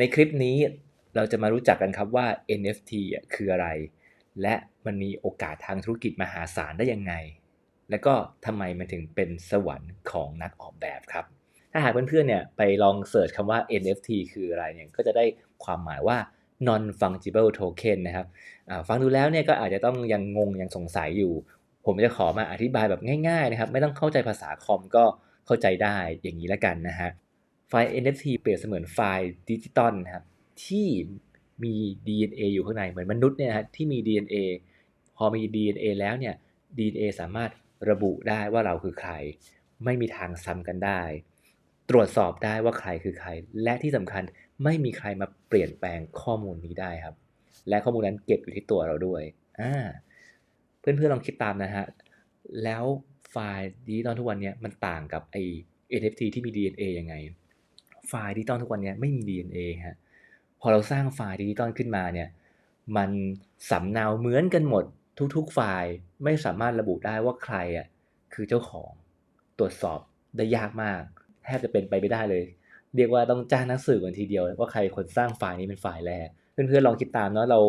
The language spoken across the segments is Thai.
ในคลิปนี้เราจะมารู้จักกันครับว่า NFT คืออะไร และมันมีโอกาสทางธุรกิจมหาศาลได้ยังไง และก็ทำไมมันถึงเป็นสวรรค์ของนักออกแบบครับ ถ้าหากเพื่อนๆเนี่ยไปลองเสิร์ชคำว่า NFT คืออะไรเนี่ยก็จะได้ความหมายว่า non fungible token นะครับฟังดูแล้วเนี่ยก็อาจจะต้องยังงงยังสงสัยอยู่ ผมจะขอมาอธิบายแบบง่ายๆนะครับ ไม่ต้องเข้าใจภาษาคอมก็เข้าใจได้อย่างนี้แล้วกันนะฮะ ไฟล์ NFT เปรียบเสมือนไฟล์ดิจิตอลนะครับที่มี DNA อยู่ข้างในเหมือนมนุษย์เนี่ยฮะที่มี DNA พอมี DNA แล้วเนี่ย DNA สามารถระบุได้ว่าเราคือใคร ไม่มีทางซ้ำกันได้ ตรวจสอบได้ว่าใครคือใคร และที่สำคัญไม่มีใครมาเปลี่ยนแปลงข้อมูลนี้ได้ครับ และข้อมูลนั้นเก็บอยู่ที่ตัวเราด้วยอ่าเพื่อนๆลองคิดตามนะฮะแล้วไฟล์ดิจิตอลทุกวันเนี้ยมันต่างกับไอ NFT ที่มี DNA ยังไง ไฟล์ดิจิตอลทุกวันนี้ไม่มี DNA ฮะพอเราสร้างไฟล์ดิจิตอลขึ้นมาเนี่ยมันสำเนาเหมือนกันหมดทุกๆไฟล์ไม่สามารถระบุได้ว่าใครอะคือเจ้าของตรวจสอบได้ยากมากแทบจะเป็นไปไม่ได้เลย เรียกว่าต้องจ้างนักสืบกันทีเดียวว่าใครคนสร้างไฟล์นี้เป็นไฟล์แรกเพื่อนๆลองคิดตามเนาะเรา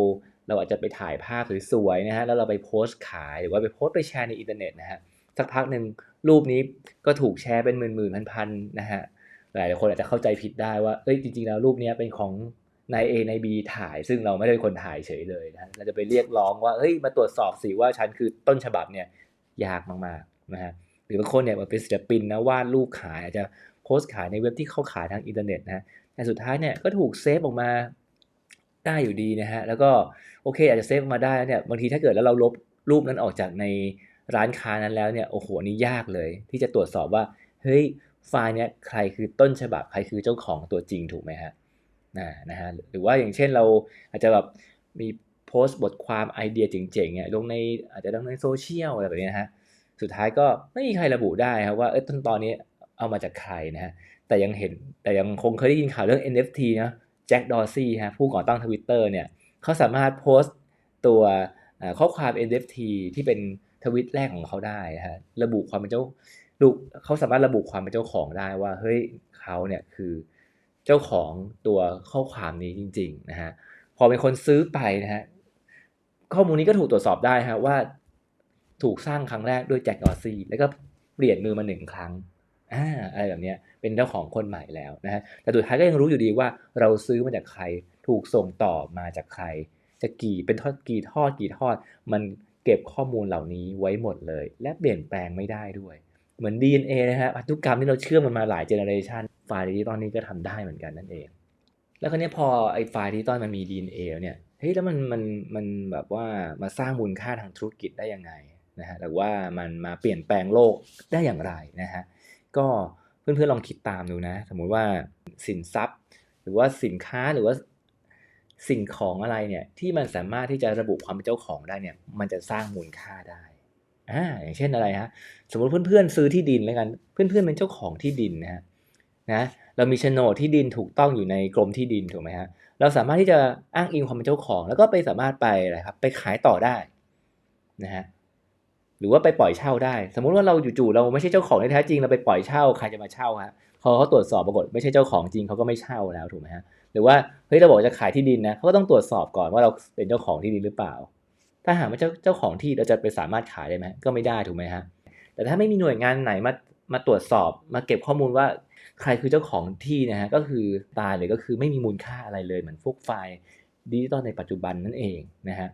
เราอาจจะไปถ่ายภาพสวยๆนะฮะแล้วเราไปโพสต์ขายหรือว่าไปโพสต์ไปแชร์ในอินเทอร์เน็ตนะฮะสักพักหนึ่งรูปนี้ก็ถูกแชร์เป็นหมื่นๆพันๆนะฮะ หลายคนอาจจะเข้าใจผิดได้ว่าเอ้ยจริง ๆ แล้วรูปนี้เป็นของนาย A นาย B ถ่าย ซึ่งเราไม่ได้เป็นคนถ่ายเฉยเลยนะเราจะไปเรียกร้องว่าเฮ้ยมาตรวจสอบสิว่าฉันคือต้นฉบับเนี่ยยากมากๆนะฮะหรือบางคนเนี่ยมาเป็นศิลปินนะวาดรูปขายอาจจะโพสต์ขายในเว็บที่เขาขายทางอินเทอร์เน็ตนะแต่สุดท้ายเนี่ยก็ถูกเซฟออกมาได้อยู่ดีนะฮะแล้วก็โอเคอาจจะเซฟออกมาได้เนี่ยบางทีถ้าเกิดแล้วเราลบรูปนั้นออกจากในร้านค้านั้นแล้วเนี่ยโอ้โหนี่ยากเลย ที่จะตรวจสอบว่าเฮ้ย ไฟล์เนี้ยใครคือต้นฉบับใครคือเจ้าของตัวจริงถูกไหมฮะนะนะฮะหรือว่าอย่างเช่นเราอาจจะแบบมีโพสต์บทความไอเดียเจ๋งๆเนี่ยลงในอาจจะลงในโซเชียลอะไรแบบนี้นะฮะสุดท้ายก็ไม่มีใครระบุได้ครับว่าเออต้นตอนนี้เอามาจากใครนะฮะแต่ยังเห็นแต่ยังคงเคยได้ยินข่าวเรื่อง NFT นะแจ็คดอร์ซี่ฮะผู้ก่อตั้งทวิตเตอร์เนี่ยเขาสามารถโพสต์ตัวข้อความ NFT ที่เป็นทวิตแรกของเขาได้ฮะระบุความเป็นเจ้า ลูกเขาสามารถระบุความเป็นเจ้าของได้ว่าเฮ้ยเขาเนี่ยคือเจ้าของตัวข้อความนี้จริงๆนะฮะพอเป็นคนซื้อไปนะฮะข้อมูลนี้ก็ถูกตรวจสอบได้ฮะว่าถูกสร้างครั้งแรกด้วยแจ็คดอร์ซี่แล้วก็เปลี่ยนมือมาหนึ่งครั้งอ่าอะไรแบบนี้เป็นเจ้าของคนใหม่แล้วนะฮะแต่สุดท้ายก็ยังรู้อยู่ดีว่าเราซื้อมาจากใครถูกส่งต่อมาจากใคร จะกี่เป็นทอดกี่ทอดกี่ทอด มันเก็บข้อมูลเหล่านี้ไว้หมดเลย และเปลี่ยนแปลงไม่ได้ด้วย เหมือน DNA นะฮะพันธุกรรมที่เราเชื่อมมันมาหลายเจเนอเรชันไฟล์ดิจิตอลนี้ก็ทำได้เหมือนกันนั่นเอง แล้วคราวนี้พอไอ้ไฟล์ดิจิตอลมันมี DNA เนี่ยเฮ้ยแล้วมันมันมันแบบว่ามาสร้างมูลค่าทางธุรกิจได้ยังไงนะฮะหรือว่ามันมาเปลี่ยนแปลงโลกได้อย่างไรนะฮะก็เพื่อนๆลองคิดตามดูนะ สมมุติว่าสินทรัพย์ หรือว่าสินค้าหรือว่าสิ่งของอะไรเนี่ยที่มันสามารถที่จะระบุความเป็นเจ้าของได้เนี่ยมันจะสร้างมูลค่าได้ อ่าอย่างเช่นอะไรฮะสมมติเพื่อนๆซื้อที่ดินแล้วกัน เพื่อนๆเป็นเจ้าของที่ดินนะฮะนะเรามีโฉนดที่ดินถูกต้องอยู่ในกรมที่ดินถูกไหมฮะเราสามารถที่จะอ้างอิงความเป็นเจ้าของ แล้วก็ไปสามารถไปอะไรครับไปขายต่อได้นะฮะหรือว่าไปปล่อยเช่าได้ สมมุติว่าเราจู่ๆเราไม่ใช่เจ้าของที่แท้จริงเราไปปล่อยเช่าใครจะมาเช่าฮะพอเขาตรวจสอบปรากฏไม่ใช่เจ้าของจริงเขาก็ไม่เช่าแล้วถูกไหมฮะหรือว่าเฮ้ยเราบอกจะขายที่ดินนะเขาก็ต้องตรวจสอบก่อนว่าเราเป็นเจ้าของที่ดินหรือเปล่า ถ้าหากว่าเจ้าเจ้าของที่เราจะไปสามารถขายได้ไหมก็ไม่ได้ถูกไหมฮะแต่ถ้าไม่มีหน่วยงานไหนมามาตรวจสอบ มาเก็บข้อมูลว่าใครคือเจ้าของที่นะฮะก็คือตายเลยก็คือไม่มีมูลค่าอะไรเลยเหมือนพวกไฟล์ดิจิตอลในปัจจุบันนั่นเองนะฮะ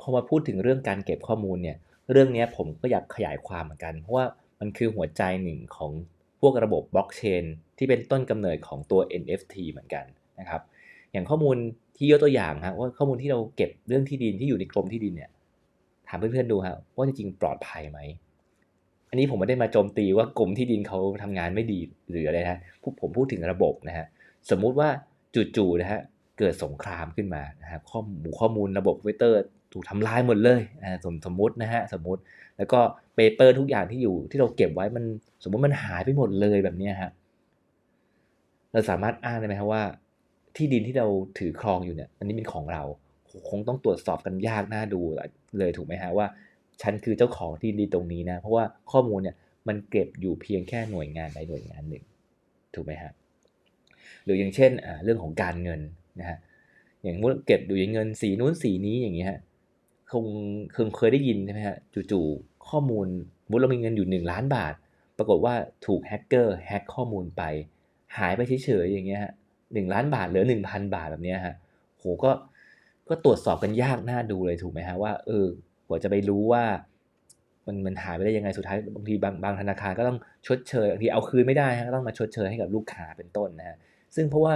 พอมาพูดถึงเรื่องการเก็บข้อมูลเนี่ยเรื่องนี้ผมก็อยากขยายความเหมือนกันเพราะว่ามันคือหัวใจหนึ่งของพวกระบบบล็อกเชนที่เป็นต้นกำเนิดของตัว NFT เหมือนกันนะครับอย่างข้อมูล ที่ยกตัวอย่างฮะว่าข้อมูลที่เราเก็บเรื่องที่ดินที่อยู่ในกรมที่ดินเนี่ยถามเพื่อนๆดูฮะว่าจริงๆปลอดภัยไหมอันนี้ผมไม่ได้มาโจมตีว่ากรมที่ดินเขาทำงานไม่ดีหรืออะไรนะผมพูดถึงระบบนะฮะสมมุติว่าจู่ๆนะฮะเกิดสงครามขึ้นมานะฮะข้อมูลข้อมูลระบบคอมพิวเตอร์ถูกทำลายหมดเลยนะสมสมมตินะฮะสมมติ แล้วก็เปเปอร์ทุกอย่างที่อยู่ที่เราเก็บไว้มันสมมติมันหายไปหมดเลยแบบนี้ฮะเราสามารถอ้างได้ไหมครับว่า ที่ดินที่เราถือครองอยู่เนี่ย อันนี้เป็นของเรา คงต้องตรวจสอบกันยากน่าดูเลยถูกไหมฮะว่า ฉันคือเจ้าของที่ดินตรงนี้นะ เพราะว่าข้อมูลเนี่ยมันเก็บอยู่เพียงแค่หน่วยงานใดหน่วยงานหนึ่ง ถูกไหมฮะหรืออย่างเช่นเรื่องของการเงินนะฮะอย่างมุดเก็บอยู่ในเงินสีนู้นสีนี้อย่างเงี้ยคงคงเคยได้ยินใช่ไหมฮะจู่ๆข้อมูลมุดเรามีเงินอยู่ 1 ล้านบาท ปรากฏว่าถูกแฮกเกอร์แฮกข้อมูลไป หายไปเฉยๆอย่างเงี้ยฮะ หนึ่งล้านบาทเหลือหนึ่งพันบาทแบบนี้ฮะโหก็ก็ตรวจสอบกันยากน่าดูเลยถูกไหมฮะว่าเออกว่าจะไปรู้ว่า มันมันหายไปได้ยังไงสุดท้ายบางทีบางบางธนาคารก็ต้องชดเชยบางทีเอาคืนไม่ได้ฮะก็ต้องมาชดเชยให้กับลูกค้าเป็นต้นนะฮะซึ่งเพราะว่า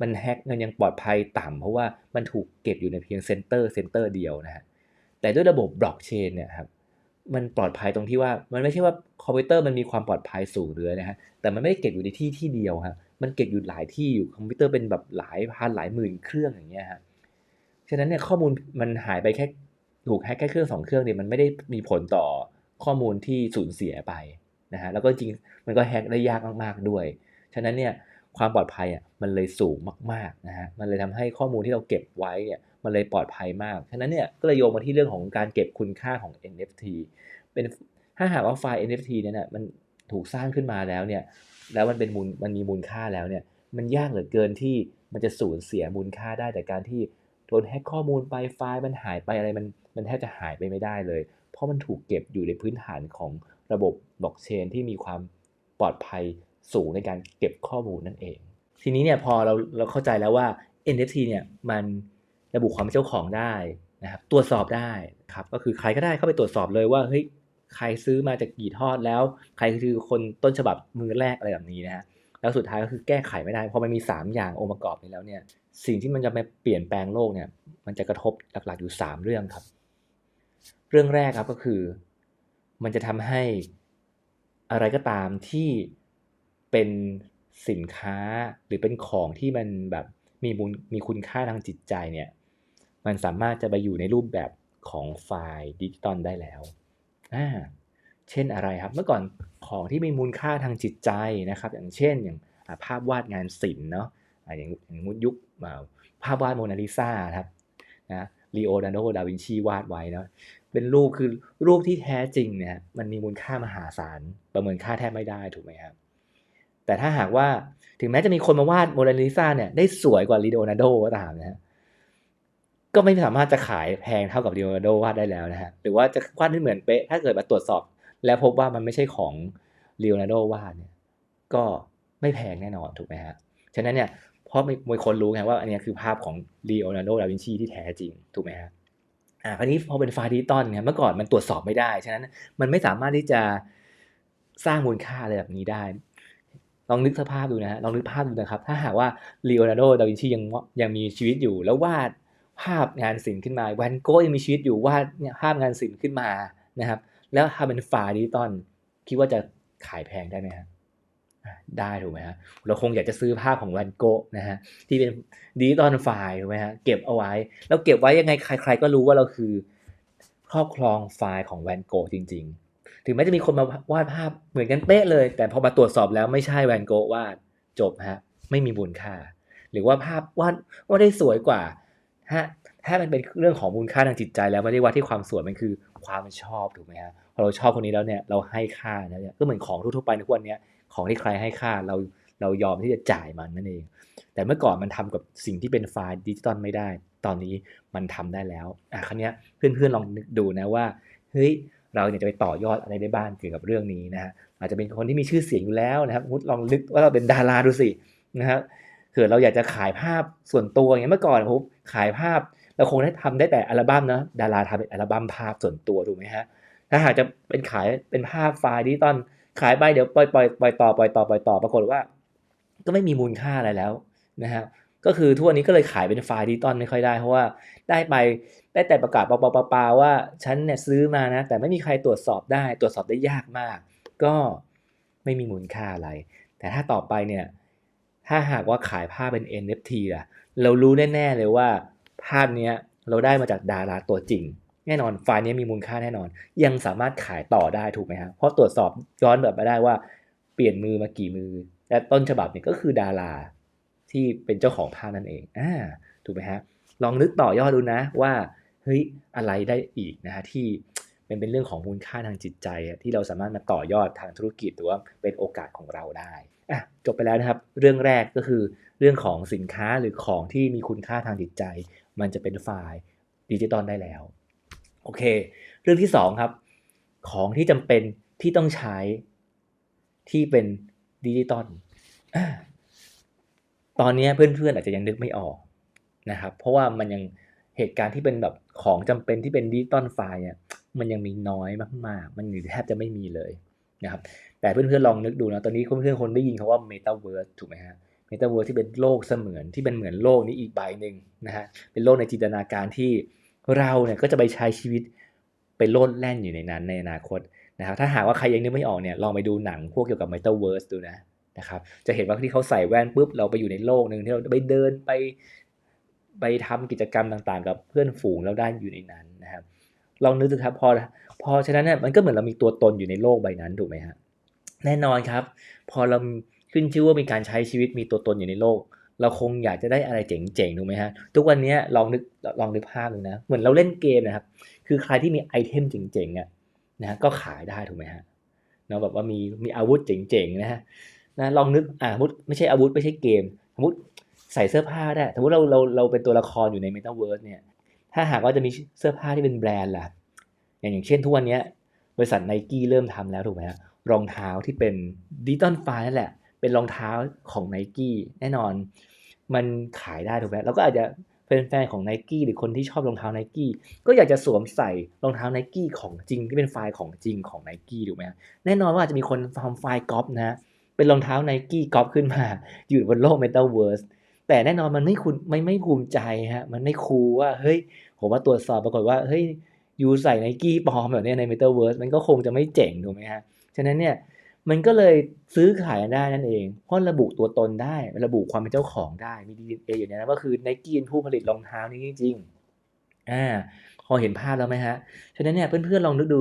มันแฮกเงินยังปลอดภัยต่ำเพราะว่ามันถูกเก็บอยู่ในเพียงเซ็นเตอร์เซ็นเตอร์เดียวนะฮะแต่ด้วยระบบบล็อกเชนเนี่ยครับมันปลอดภัยตรงที่ว่ามันไม่ใช่ว่าคอมพิวเตอร์มันมีความปลอดภัยสูงเรือนะฮะแต่มันไม่ได้เก็บอยู่ในที่ที่เดียวครับ มันเก็บอยู่หลายที่อยู่คอมพิวเตอร์เป็นแบบหลายพันหลายหมื่นเครื่องอย่างเงี้ยครับฉะนั้นเนี่ยข้อมูลมันหายไปแค่ถูกแฮกแค่เครื่องสองเครื่องเนี่ยมันไม่ได้มีผลต่อข้อมูลที่สูญเสียไปนะฮะแล้วก็จริงมันก็แฮกได้ยากมากๆด้วย ฉะนั้นเนี่ยความปลอดภัยอะมันเลยสูงมากๆนะฮะมันเลยทำให้ข้อมูลที่เราเก็บไว้เนี่ยมันเลยปลอดภัยมาก ฉะนั้นเนี่ยก็เลยโยงมาที่เรื่องของการเก็บคุณค่าของ NFT เป็นถ้าหากว่าไฟล์ NFT เนี่ยมัน ถูกสร้างขึ้นมาแล้วเนี่ยแล้วมันเป็นมูลมันมีมูลค่าแล้วเนี่ยมันยากเหลือเกินที่มันจะสูญเสียมูลค่าได้แต่การที่โดนแฮกข้อมูลไปไฟล์มันหายไปอะไรมันมันแทบจะหายไปไม่ได้เลย เพราะมันถูกเก็บอยู่ในพื้นฐานของระบบบล็อกเชนที่มีความปลอดภัยสูงในการเก็บข้อมูลนั่นเอง ทีนี้เนี่ยพอเราเราเข้าใจแล้วว่า NFT เนี่ยมันระบุความเป็นเจ้าของได้นะครับตรวจสอบได้ครับก็คือใครก็ได้เข้าไปตรวจสอบเลยว่าเฮ้ย ใครซื้อมาจากกี่ทอดแล้ว ใครคือคนต้นฉบับมือแรกอะไรแบบนี้นะฮะแล้วสุดท้ายก็คือแก้ไขไม่ได้พอมันมี 3 อย่างองค์ประกอบนี้แล้วเนี่ยสิ่งที่มันจะมาเปลี่ยนแปลงโลกเนี่ยมันจะกระทบหลักๆอยู่ 3 เรื่องครับ เรื่องแรกครับก็คือ มันจะทำให้อะไรก็ตามที่เป็นสินค้าหรือเป็นของที่มันแบบมีมูลมีคุณค่าทางจิตใจเนี่ยมันสามารถจะไปอยู่ในรูปแบบของไฟล์ดิจิตอลได้แล้ว อ่าเช่นอะไรครับ เมื่อก่อนของที่มีมูลค่าทางจิตใจนะครับ อย่างเช่นอย่างภาพวาดงานศิลป์เนาะอย่างอย่างยุคภาพวาดโมนาลิซาครับนะลีโอนาร์โดดาวินชีวาดไว้เนาะเป็นรูปคือรูปที่แท้จริงเนี่ยมันมีมูลค่ามหาศาลประเมินค่าแทบไม่ได้ถูกไหมครับ แต่ถ้าหากว่าถึงแม้จะมีคนมาวาดโมนาลิซาเนี่ยได้สวยกว่าลีโอนาร์โดก็ตามนะฮะ ก็ไม่สามารถจะขายแพงเท่ากับลีโอนาโดวาดได้แล้วนะฮะหรือว่าจะวาดได้เหมือนเป๊ะถ้าเกิดมาตรวจสอบ แล้วพบว่ามันไม่ใช่ของลีโอนาโดวาดเนี่ยก็ไม่แพงแน่นอนถูกไหมฮะฉะนั้นเนี่ยเพราะมีคนรู้ไงว่าอันนี้คือภาพของลีโอนาโดดาวินชีที่แท้จริงถูกไหมฮะอ่าคราวนี้พอเป็นไฟล์ดิจิตอลเนี่ยเมื่อก่อนมันตรวจสอบไม่ได้ฉะนั้นมันไม่สามารถที่จะสร้างมูลค่าอะไรแบบนี้ได้ ลองนึกสภาพดูนะฮะลองนึกภาพดูนะครับ ถ้าหากว่าลีโอนาร์โด ดาวินชียังยังมีชีวิตอยู่ แล้ววาด ภาพงานศิลป์ขึ้นมาแวนโก้ยังมีชีวิตอยู่วาดภาพงานศิลป์ขึ้นมานะครับ แล้วทำเป็นไฟล์ดิจิตอลคิดว่าจะขายแพงได้ไหมครได้ถูกไหมฮะเราคงอยากจะซื้อภาพของแวนโกะนะฮะที่เป็นดิจิตอลไฟล์ถูกไหมฮะเก็บเอาไว้ แล้วเก็บไว้ยังไงใคร ๆ ก็รู้ว่าเราคือครอบครองไฟล์ของแวนโกะจริง ๆ ถึงแม้จะมีคนมาวาดภาพเหมือนกันเป๊ะเลย แต่พอมาตรวจสอบแล้วไม่ใช่แวนโกะวาดจบฮะไม่มีมูลค่า หรือว่าภาพวาดว่าได้สวยกว่าฮะ ถ้ามันเป็นเรื่องของมูลค่าทางจิตใจแล้วไม่ได้ว่าที่ความสวยมันคือความชอบถูกไหมฮะพอเราชอบคนนี้แล้วเนี่ยเราให้ค่านะเนี่ยก็เหมือนของทั่วไปในทุกวันนี้ของที่ใครให้ค่าเราเรายอมที่จะจ่ายมันนั่นเอง แต่เมื่อก่อนมันทำกับสิ่งที่เป็นไฟล์ดิจิตอลไม่ได้ ตอนนี้มันทำได้แล้วอะครั้งนี้เพื่อนๆลองนึกดูนะว่าเฮ้ยเราเนี่ยจะไปต่อยอดอะไรได้บ้างเกี่ยวกับเรื่องนี้นะฮะอาจจะเป็นคนที่มีชื่อเสียงอยู่แล้วนะครับมุดลองนึกว่าเราเป็นดาราดูสินะครับเกิดเราอยากจะขายภาพส่วนตัวอย่างเมื่อก่อนผมขายภาพ เราคงได้ทำได้แต่อัลบั้มนะดาราทำเป็นอัลบั้มภาพส่วนตัวถูกไหมฮะถ้าหากจะเป็นขายเป็นภาพไฟล์ดิจิตอลขายไปเดี๋ยวปล่อยปล่อยปล่อยต่อปล่อยต่อปล่อยต่อปรากฏว่า ก็ไม่มีมูลค่าอะไรแล้วนะฮะก็คือทุกวันนี้ก็เลยขายเป็นไฟล์ดิจิตอลไม่ค่อยได้เพราะว่าได้ไปได้แต่ประกาศเปล่าๆว่าฉันเนี่ยซื้อมานะ แต่ไม่มีใครตรวจสอบได้ ตรวจสอบได้ยากมาก ก็ไม่มีมูลค่าอะไร แต่ถ้าต่อไปเนี่ยถ้าหากว่าขายภาพเป็น NFT ล่ะ เรารู้แน่ ๆ เลยว่า ภาพเนี้ยเราได้มาจากดาราตัวจริง แน่นอนไฟล์นี้มีมูลค่าแน่นอน ยังสามารถขายต่อได้ถูกไหมครับเพราะตรวจสอบย้อนแบบมาได้ว่า เปลี่ยนมือมากี่มือ และต้นฉบับเนี่ยก็คือดาราที่เป็นเจ้าของภาพนั่นเองอ่าถูกไหมฮะลองนึกต่อยอดดูนะว่าเฮ้ยอะไรได้อีกนะฮะที่มันเป็นเรื่องของมูลค่าทางจิตใจ ที่เราสามารถมาต่อยอดทางธุรกิจหรือว่าเป็นโอกาสของเราได้อะจบไปแล้วนะครับ เรื่องแรกก็คือเรื่องของสินค้าหรือของที่มีคุณค่าทางจิตใจ มันจะเป็นไฟล์ดิจิตอลได้แล้ว โอเค เรื่องที่สองครับ ของที่จำเป็นที่ต้องใช้ที่เป็นดิจิตอลตอนนี้เพื่อนๆอาจจะยังนึกไม่ออกนะครับ เพราะว่ามันยังเหตุการณ์ที่เป็นแบบของจำเป็นที่เป็นดิจิตอลไฟล์เนี่ยมันยังมีน้อยมากๆ มันแทบจะไม่มีเลยนะครับ แต่เพื่อนๆลองนึกดูนะ ตอนนี้เพื่อนๆคนได้ยินคาว่า Metaverse ถูกไหมฮะ Metaverse ที่เป็นโลกเสมือนที่เป็นเหมือนโลกนี้อีกใบหนึ่งนะฮะเป็นโลกในจินตนาการที่เราเนี่ยก็จะไปใช้ชีวิตไปโลดแล่นอยู่ในนั้นในอนาคตนะครับถ้าหากว่าใครยังนึกไม่ออกเนี่ยลองไปดูหนังพวกเกี่ยวกับ Metaverse ดูนะนะครับจะเห็นว่าที่เขาใส่แว่นปุ๊บเราไปอยู่ในโลกหนึ่งที่เราไปเดินไปไปทำกิจกรรมต่างๆ กับเพื่อนฝูงแล้วได้อยู่ในนั้นนะครับลองนึกดูครับพอพอฉะนั้นเนี่ยมันก็เหมือนเรามีตัวตนอยู่ในโลกใบนั้นถูกไหมฮะแน่นอนครับ พอเรา ขึ้นชื่อว่ามีการใช้ชีวิตมีตัวตนอยู่ในโลก เราคงอยากจะได้อะไรเจ๋งๆถูกไหมฮะ ทุกวันนี้ลองนึกลองนึกภาพดูนะ เหมือนเราเล่นเกมนะครับ คือใครที่มีไอเทมเจ๋งๆอะนะก็ขายได้ถูกไหมฮะเนาะแบบว่ามีมีอาวุธเจ๋งๆนะฮะนะลองนึกอ่าสมมติไม่ใช่อาวุธไม่ใช่เกม สมมติใส่เสื้อผ้าได้สมมติเราเราเราเป็นตัวละครอยู่ใน Metaverse เนี่ยถ้าหากว่าจะมีเสื้อผ้าที่เป็นแบรนด์ล่ะ อย่างอย่างเช่นทุกวันนี้บริษัทไนกี้เริ่มทำแล้วถูกไหมฮะรองเท้าที่เป็นดิจิตอลไฟล์นั่นแหละ เป็นรองเท้าของไนกี้แน่นอน มันขายได้ถูกไหมแล้วก็อาจจะเป็นแฟนของไนกี้หรือคนที่ชอบรองเท้าไนกี้ก็อยากจะสวมใส่รองเท้าไนกี้ของจริงที่เป็นไฟล์ของจริงของไนกี้ถูกไหมแน่นอนว่าจะมีคนทำไฟล์ก๊อปนะเป็นรองเท้าไนกี้ก๊อปขึ้นมา อยู่บนโลกเมตาเวิร์สแต่แน่นอนมันไม่คุณไม่ไม่ภูมิใจฮะมันไม่คูลว่าเฮ้ยผมว่าตรวจสอบปรากฏว่าเฮ้ยยูใส่ไนกี้ปลอมแบบนี้ในเมตาเวิร์สมันก็คงจะไม่เจ๋งถูกไหมฮะฉะนั้นเนี่ย มันก็เลยซื้อขายได้นั่นเอง เพราะระบุตัวตนได้ระบุความเป็นเจ้าของได้มี DNA อยู่ในนั้นก็คือไนกี้เป็นผู้ผลิตรองเท้านี้จริงๆอ่าพอเห็นภาพแล้วไหมฮะฉะนั้นเนี่ยเพื่อนๆลองนึกดู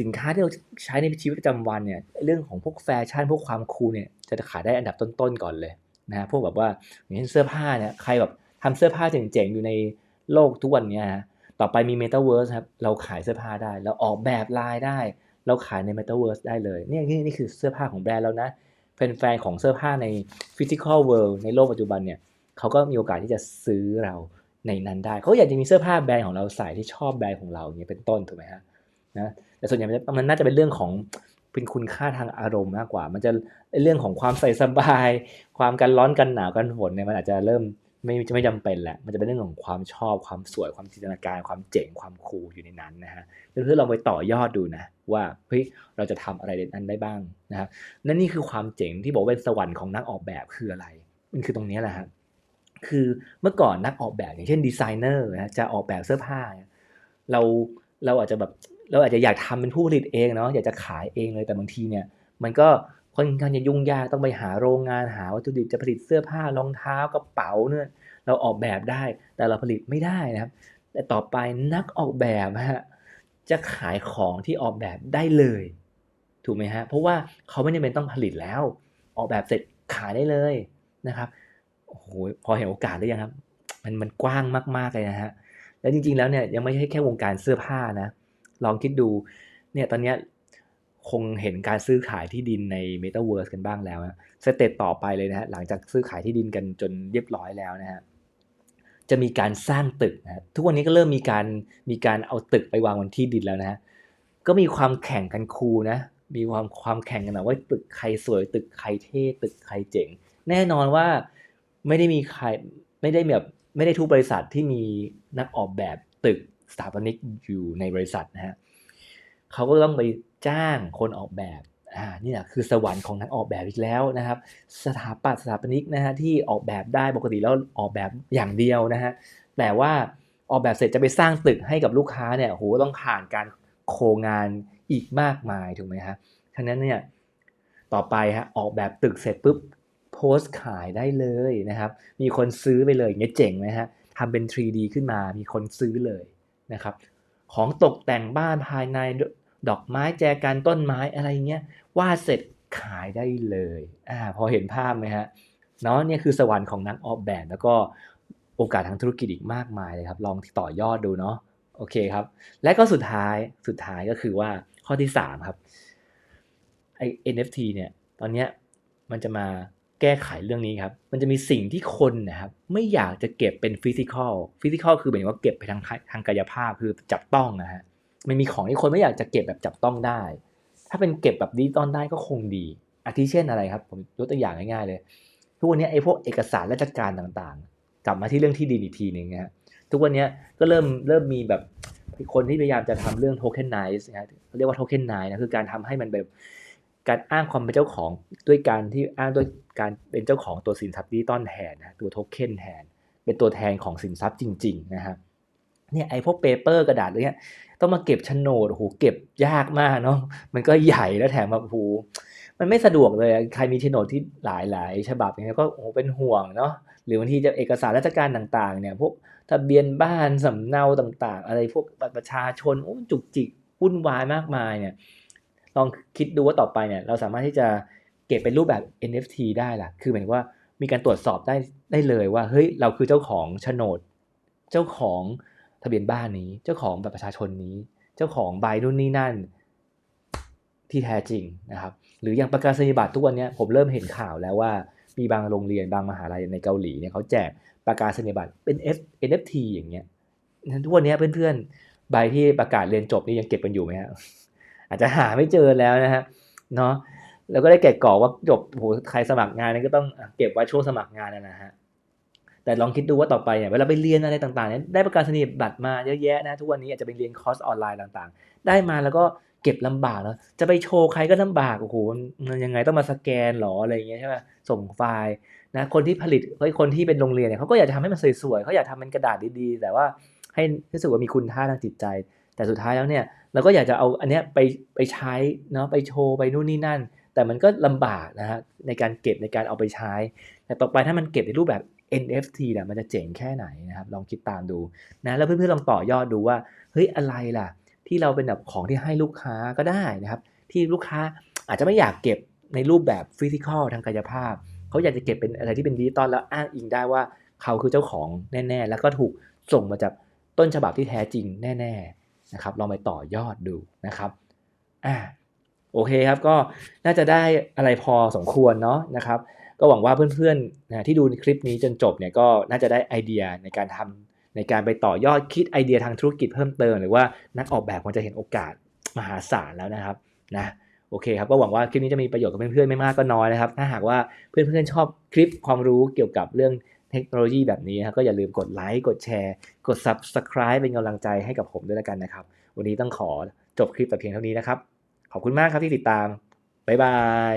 สินค้าที่เราใช้ในชีวิตประจำวันเนี่ยเรื่องของพวกแฟชั่นพวกความคูลเนี่ยจะขายได้อันดับต้นๆก่อนเลยนะฮะพวกแบบว่าอย่างเช่นเสื้อผ้าเนี่ยใครแบบทำเสื้อผ้าเจ๋งๆอยู่ในโลกทุกวันเนี้ยต่อไปมีเมตาเวิร์สครับเราขายเสื้อผ้าได้ เราออกแบบลายได้ เราขายใน Metaverse ได้เลยเนี่ยนี่นี่คือเสื้อผ้าของแบรนด์แล้วนะแฟนๆของเสื้อผ้าใน Physical World ในโลกปัจจุบันเนี่ยเขาก็มีโอกาสที่จะซื้อเราในนั้นได้เขาอยากจะมีเสื้อผ้าแบรนด์ของเราใส่ที่ชอบแบรนด์ของเราอย่างเงี้ยเป็นต้นถูกไหมฮะนะแต่ส่วนใหญ่มันน่าจะเป็นเรื่องของเป็นคุณค่าทางอารมณ์มากกว่า มันจะเรื่องของความใส่สบาย ความกันร้อนกันหนาวกันฝนเนี่ยมันอาจจะเริ่ม ไม่ไม่จำเป็นแหละ มันจะเป็นเรื่องของความชอบความสวยความจินตนาการความเจ๋งความคูลอยู่ในนั้นนะฮะเพื่อนๆลองไปต่อยอดดูนะว่าเฮ้ยเราจะทำอะไรในนั้นได้บ้างนะครับนั่นนี่คือความเจ๋งที่บอกเป็นสวรรค์ของนักออกแบบคืออะไร มันคือตรงนี้แหละฮะคือเมื่อก่อนนักออกแบบอย่างเช่นดีไซเนอร์นะจะออกแบบเสื้อผ้า เราเราอาจจะแบบเราอาจจะอยากทำเป็นผู้ผลิตเองเนาะอยากจะขายเองเลยแต่บางทีเนี่ยมันก็ ค่อนข้างจะยุ่งยากต้องไปหาโรงงานหาวัตถุดิบจะผลิตเสื้อผ้ารองเท้ากระเป๋าเนี่ยเราออกแบบได้ แต่เราผลิตไม่ได้นะครับ แต่ต่อไปนักออกแบบฮะจะขายของที่ออกแบบได้เลย ถูกไหมฮะเพราะว่าเขาไม่จำเป็นต้องผลิตแล้ว ออกแบบเสร็จขายได้เลยนะครับโอ้โหพอเห็นโอกาสได้ยังครับ มันมันกว้างมากๆเลยนะฮะแล้วจริงๆแล้วเนี่ยยังไม่ใช่แค่วงการเสื้อผ้านะลองคิดดูเนี่ยตอนนี้ คงเห็นการซื้อขายที่ดินใน Metaverse กันบ้างแล้วนะสเต็ปต่อไปเลยนะฮะหลังจากซื้อขายที่ดินกันจนเรียบร้อยแล้วนะฮะจะมีการสร้างตึกนะทุกวันนี้ก็เริ่มมีการมีการเอาตึกไปวางบนที่ดินแล้วนะฮะก็มีความแข่งกันคูนะมีความความแข่งกันนะว่าตึกใครสวยตึกใครเท่ตึกใครเจ๋ง แน่นอนว่าไม่ได้มีใครไม่ได้แบบไม่ได้ทุกบริษัทที่มีนักออกแบบตึกสถาปนิกอยู่ในบริษัทนะฮะเขาก็ต้องไป จ้างคนออกแบบอ่านี่แหละคือสวรรค์ของนักออกแบบอีกแล้วนะครับ สถาปัตย์สถาปนิกนะฮะที่ออกแบบได้ปกติแล้วออกแบบอย่างเดียวนะฮะแต่ว่าออกแบบเสร็จจะไปสร้างตึกให้กับลูกค้าเนี่ยโหต้องผ่านการโครงานอีกมากมายถูกไหมฮะฉะนั้นเนี่ยต่อไปฮะออกแบบตึกเสร็จปุ๊บโพสต์ขายได้เลยนะครับ มีคนซื้อไปเลยอย่างเงี้ยเจ๋งไหมฮะทำเป็น 3D ขึ้นมามีคนซื้อเลยนะครับ ของตกแต่งบ้านภายใน ดอกไม้แจกันต้นไม้อะไรเงี้ยวาดเสร็จขายได้เลยอ่าพอเห็นภาพไหมฮะเนาะเนี่ยคือสวรรค์ของนักออกแบบแล้วก็โอกาสทางธุรกิจอีกมากมายเลยครับ ลองต่อยอดดูเนาะโอเคครับ และก็สุดท้ายสุดท้ายก็คือว่าข้อที่สามครับไอ NFT เนี่ยตอนเนี้ยมันจะมาแก้ไขเรื่องนี้ครับ มันจะมีสิ่งที่คนนะครับ ไม่อยากจะเก็บเป็นฟิสิกอลฟิสิกอลคือหมายถึงว่าเก็บไปทางทางกายภาพคือจับต้องนะฮะ มันมีของที่คนไม่อยากจะเก็บแบบจับต้องได้ ถ้าเป็นเก็บแบบดิจิตอลได้ก็คงดีอาทิเช่นอะไรครับผมยกตัวอย่างง่ายๆเลยทุกวันนี้ไอ้พวกเอกสารราชการต่างๆ กลับมาที่เรื่องที่ดินอีกทีหนึ่งนะฮะทุกวันนี้ก็เริ่มเริ่มมีแบบคนที่พยายามจะทำเรื่อง tokenize นะเรียกว่า tokenize นะคือการทำให้มันแบบการอ้างความเป็นเจ้าของด้วยการที่อ้างด้วยการเป็นเจ้าของตัวสินทรัพย์ดิจิตอลแทนนะตัวโทเค็นแทน เป็นตัวแทนของสินทรัพย์จริงๆนะครับ เนี่ยไอ้พวกเปเปอร์กระดาษอะไรเงี้ยต้องมาเก็บโฉนดโหเก็บยากมากเนาะมันก็ใหญ่แล้วแถมแบบโหมันไม่สะดวกเลยใครมีโฉนดที่หลายๆฉบับอย่างเงี้ยก็โอ้โหเป็นห่วงเนาะหรือบางทีจะเอกสารราชการต่างๆเนี่ยพวกทะเบียนบ้านสำเนาต่าง ๆ อะไรพวกบัตรประชาชนโอ้จุกจิกวุ่นวายมากมายเนี่ยลองคิดดูว่าต่อไปเนี่ยเราสามารถที่จะเก็บเป็นรูปแบบ NFT ได้ล่ะ คือหมายว่ามีการตรวจสอบได้ได้เลยว่าเฮ้ยเราคือเจ้าของโฉนด เจ้าของ ทะเบียนบ้านนี้ เจ้าของบัตรประชาชนนี้ เจ้าของใบนู่นนี่นั่น ที่แท้จริงนะครับ หรืออย่างประกาศนียบัตรทุกวันนี้ผมเริ่มเห็นข่าวแล้วว่ามีบางโรงเรียนบางมหาลัยในเกาหลีเนี่ยเขาแจกประกาศนียบัตรเป็น F NFT อย่างเงี้ยทุกวันนี้เพื่อนๆใบที่ประกาศเรียนจบนี่ยังเก็บกันอยู่ไหมฮะอาจจะหาไม่เจอแล้วนะฮะเนาะแล้วก็ได้แกะกรอกว่าจบโหใครสมัครงานนี่ก็ต้องเก็บไว้ช่วงสมัครงานนะฮะ แต่ลองคิดดูว่าต่อไปเนี่ยเวลาไปเรียนอะไรต่างๆเนี่ยได้ประกาศนียบัตรมาเยอะแยะนะทุกวันนี้อาจจะไปเรียนคอร์สออนไลน์ต่างๆ ได้มาแล้วก็เก็บลำบากแล้วจะไปโชว์ใครก็ลำบากโอ้โหมันยังไงต้องมาสแกนหรออะไรอย่างเงี้ยใช่ไหมส่งไฟล์นะคนที่ผลิตเฮ้ยคนที่เป็นโรงเรียนเนี่ยเขาก็อยากจะทำให้มันสวยๆเขาอยากทำเป็นกระดาษดีๆ แต่ว่าให้รู้สึกว่ามีคุณค่าทางจิตใจ แต่สุดท้ายแล้วเนี่ยเราก็อยากจะเอาอันเนี้ยไปไปใช้เนาะไปโชว์ไปนู่นนี่นั่น แต่มันก็ลำบากนะฮะในการเก็บในการเอาไปใช้ แต่ต่อไปถ้ามันเก็บในรูปแบบ NFT เนี่ยมันจะเจ๋งแค่ไหนนะครับ ลองคิดตามดูนะแล้วเพื่อนๆลองต่อยอดดูว่าเฮ้ยอะไรล่ะ ที่เราเป็นแบบของที่ให้ลูกค้าก็ได้นะครับ ที่ลูกค้าอาจจะไม่อยากเก็บในรูปแบบฟิสิกอลทางกายภาพ เขาอยากจะเก็บเป็นอะไรที่เป็นดิจิตอลแล้วอ้างอิงได้ว่าเขาคือเจ้าของแน่ ๆ แล้วก็ถูกส่งมาจากต้นฉบับที่แท้จริงแน่ ๆนะครับ ลองไปต่อยอดดูนะครับอ่าโอเคครับก็น่าจะได้อะไรพอสมควรเนาะนะครับ ก็หวังว่าเพื่อนๆนะที่ดูคลิปนี้จนจบเนี่ยก็น่าจะได้ไอเดียในการทำในการไปต่อยอดคิดไอเดียทางธุรกิจเพิ่มเติม หรือว่านักออกแบบควรจะเห็นโอกาสมหาศาลแล้วนะครับนะโอเคครับก็หวังว่าคลิปนี้จะมีประโยชน์กับเพื่อนๆไม่มากก็น้อยนะครับ ถ้าหากว่าเพื่อนๆชอบคลิปความรู้เกี่ยวกับเรื่องเทคโนโลยีแบบนี้นะครับก็อย่าลืมกดไลค์กดแชร์ กด Subscribe เป็นกำลังใจให้กับผมด้วยแล้วกันนะครับ วันนี้ต้องขอจบคลิปแต่เพียงเท่านี้นะครับ ขอบคุณมากครับที่ติดตาม บ๊ายบาย